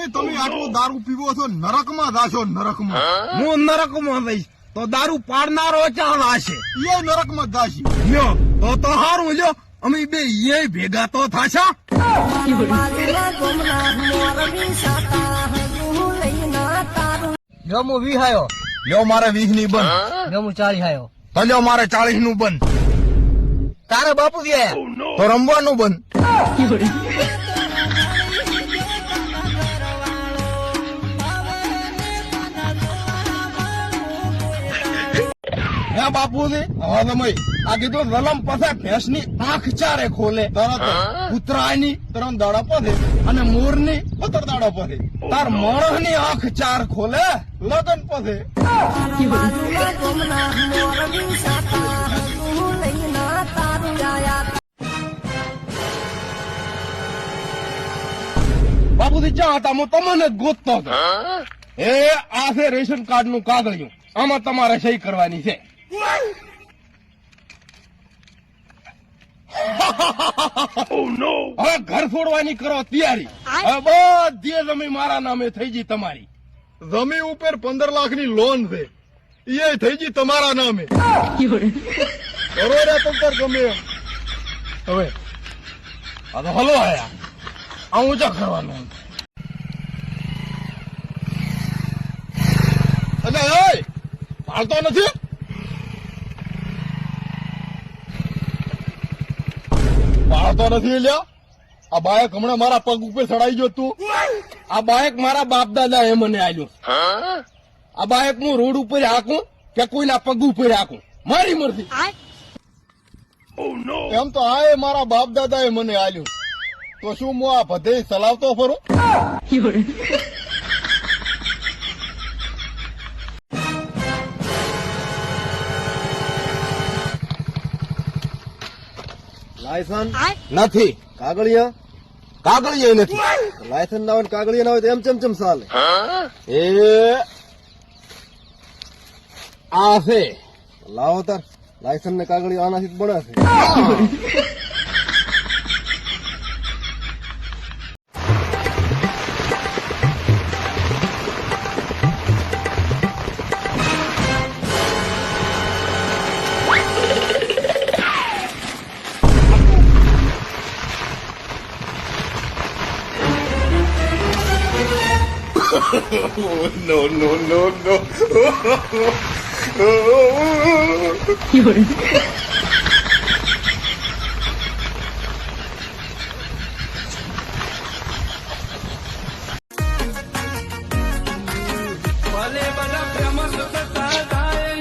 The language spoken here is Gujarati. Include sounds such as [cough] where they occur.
તમે તમે આટલું દારૂ પીવો છો નરકમાં જાશો નરકમાં. હું? નરકમાં જઈશ. તો દારૂ પાડનારો ચાલ હશે એ નરકમાં જાશી. લ્યો તો તો હારું લ્યો. અમે બે એ ભેગા તો થાશા. જો હું વી હાયો લ્યો મારે વીસની બંધ જો હું ચાલી હાયો તો લ્યો મારે ચાલીસનું બંધ. તારે બાપુ વી તો રમવાનું બંધ. હે બાપુજી હવે તમે આ કીધું રલમ પાસે ભેંસની આંખ ચારે ખોલે. તરત ઉતરાયની ત્રણ દાડા પધે અને મોરની પતર દાડા પધે તાર માણસની આંખ ચાર ખોલે લગન આયા બાપુજી જ્યાં હતા હું તમને જ ગોતતો હતો. એ આ છે રેશન કાર્ડનું કાગળિયું. આમાં તમારે સહી કરવાની છે. હવે ઘર છોડવાની કરો તૈયારી. હવે બધી જમીન મારા નામે થઈ ગઈ તમારી. જમી ઉપર પંદર લાખની લોન છે. એ થઈ ગઈ તમારા નામે. કરો રે ગમે હવે. આ તો હલો આયા. આ જ કરવાનું અલે પાડતો નથી? પાડતો નથી લ્યા. આ બાયક હમણાં મારા પગ ઉપર ચડાઈ ગયો તું. આ બાયક મારા બાપ દાદા એ મને આલ્યું આ બાયક હું રોડ ઉપર હાકું કે કોઈના પગ ઉપર હાકું. મારી મરજી. એમ તો આ એ મારા બાપ દાદા એ મને આલ્યું તો શું હું આ બધે ચલાવતો ફરું? [laughs] લાયસન્સ નથી. કાગળિયા? કાગળિયા નથી. લાયસન્સ ના હોય કાગળિયા ના હોય તો એમ ચમ ચમ ચાલે. એ આ છે. લાવો તાર. લાયસન્સ ને કાગળિયા આનાથી જ બને છે. ભલે બધા ફેમસ થતા જાય